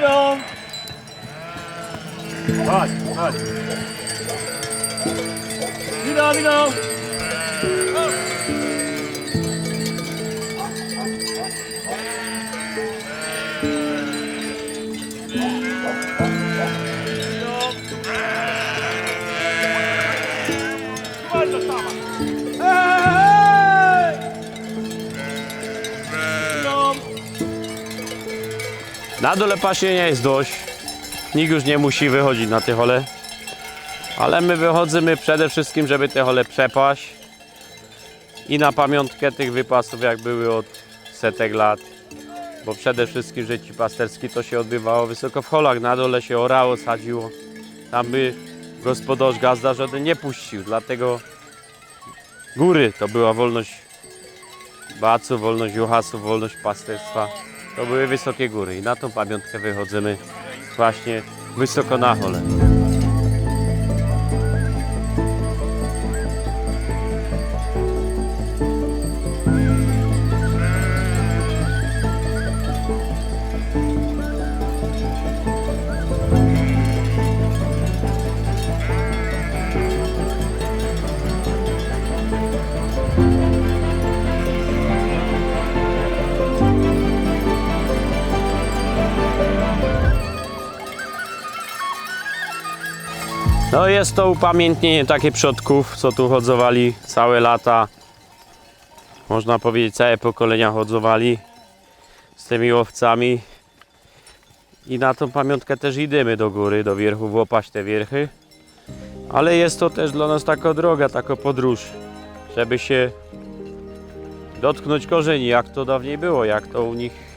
Idą! Chodź, chodź. Idą, idą! Idą! Na dole pasienia jest dość. Nikt już nie musi wychodzić na te hole. Ale my wychodzimy przede wszystkim, żeby te hole przepaść. I na pamiątkę tych wypasów, jak były od setek lat. Bo przede wszystkim życie pasterskie to się odbywało wysoko w holach. Na dole się orało, sadziło. Tam by gospodarz gazda żaden nie puścił. Dlatego góry to była wolność baców, wolność juhasów, wolność pasterstwa. To były wysokie góry i na tą pamiątkę wychodzimy właśnie wysoko na hole. No jest to upamiętnienie takie przodków, co tu chodzowali całe lata. Można powiedzieć całe pokolenia chodzowali z tymi łowcami. I na tą pamiątkę też idziemy do góry, do wierchu, włapać te wierchy. Ale jest to też dla nas taka droga, taka podróż, żeby się dotknąć korzeni, jak to dawniej było, jak to u nich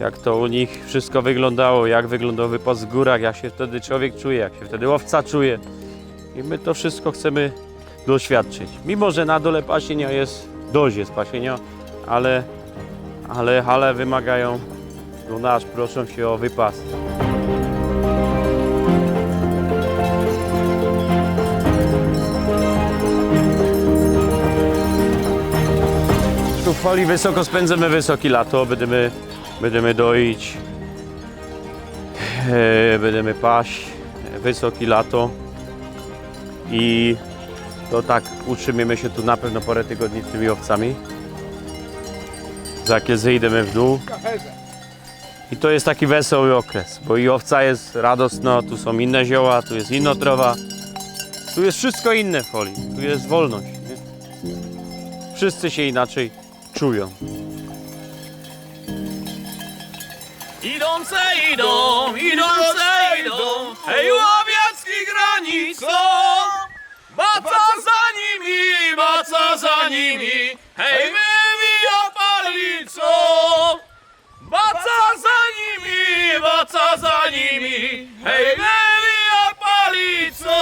jak to u nich wszystko wyglądało, jak wyglądał wypas w górach, jak się wtedy człowiek czuje, jak się wtedy łowca czuje. I my to wszystko chcemy doświadczyć. Mimo, że na dole pasienia jest, dość jest pasienia, ale, ale hale wymagają, no nasz proszą się o wypas. Tu w holi wysoko spędzamy wysokie lato, będziemy Będziemy doić, e, będziemy paść, wysokie lato i to tak utrzymiemy się tu na pewno parę tygodni z tymi owcami. Za kiedy zejdziemy w dół. I to jest taki wesoły okres, bo i owca jest radosna, tu są inne zioła, tu jest inna trawa. Tu jest wszystko inne w folii, tu jest wolność. Nie? Wszyscy się inaczej czują. Idące idą, idące idą, hej łowiecki granicą! Baca za nimi, baca za nimi, hej wywija palicą! Baca za nimi, baca za nimi, hej wywija palicą!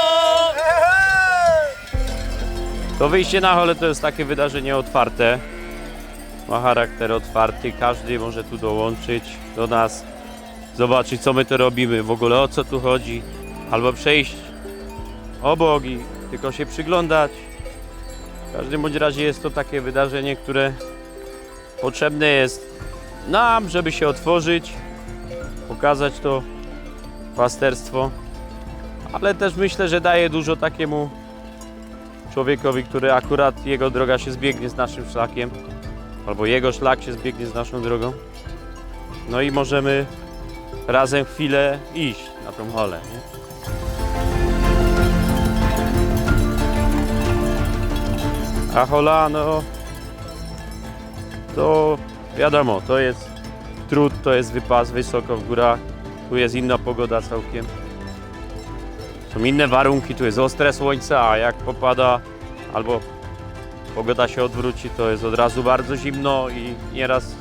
To wyjście na hole to jest takie wydarzenie otwarte. Ma charakter otwarty, każdy może tu dołączyć do nas, zobaczyć co my tu robimy, w ogóle o co tu chodzi, albo przejść obok i tylko się przyglądać. W każdym bądź razie jest to takie wydarzenie, które potrzebne jest nam, żeby się otworzyć, pokazać to pasterstwo, ale też myślę, że daje dużo takiemu człowiekowi, który akurat jego droga się zbiegnie z naszym szlakiem, albo jego szlak się zbiegnie z naszą drogą. No i możemy razem chwilę iść na tą holę. Nie? A hola, no to wiadomo, to jest trud, to jest wypas wysoko w górach, tu jest inna pogoda całkiem. Są inne warunki, tu jest ostre słońce, a jak popada albo pogoda się odwróci, to jest od razu bardzo zimno i nieraz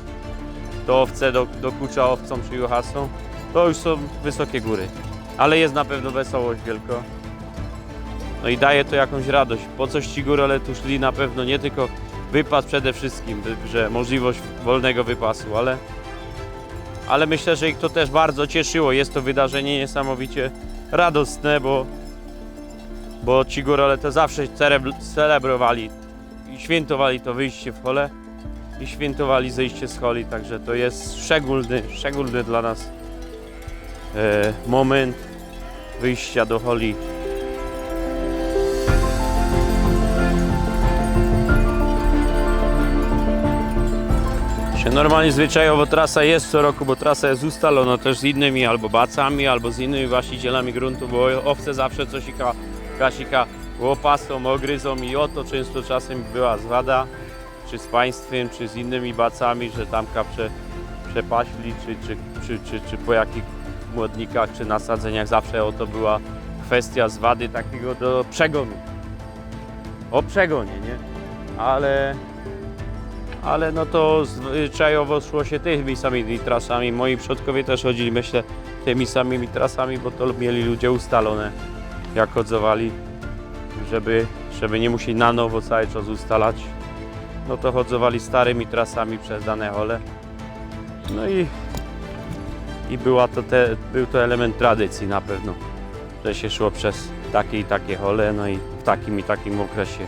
to owce do, dokucza owcom czy juhasom. To już są wysokie góry, ale jest na pewno wesołość wielka. No i daje to jakąś radość. Po coś ci góry, ale tu szli na pewno nie tylko wypas przede wszystkim, że możliwość wolnego wypasu, ale, ale myślę, że ich to też bardzo cieszyło. Jest to wydarzenie niesamowicie radosne, bo, bo ci górale to zawsze celebrowali i świętowali to wyjście w hole i świętowali zejście z holi, także to jest szczególny, szczególny dla nas e, moment wyjścia do holi. Normalnie zwyczajowo trasa jest co roku, bo trasa jest ustalona też z innymi albo bacami, albo z innymi właścicielami gruntu, bo owce zawsze coś ika, kasika łopasą, ogryzą i oto często czasem była zwada, czy z państwem, czy z innymi bacami, że tamka prze, przepaśli, czy, czy, czy, czy, czy po jakich młodnikach, czy nasadzeniach zawsze oto była kwestia zwady takiego do przegonu. O przegonie, nie? Ale ale no to zwyczajowo szło się tymi samymi trasami. Moi przodkowie też chodzili, myślę, tymi samymi trasami, bo to mieli ludzie ustalone, jak chodzowali, żeby, żeby nie musieli na nowo cały czas ustalać. No to chodzowali starymi trasami przez dane hole. No i, i była to te, był to element tradycji na pewno, że się szło przez takie i takie hole, no i w takim i takim okresie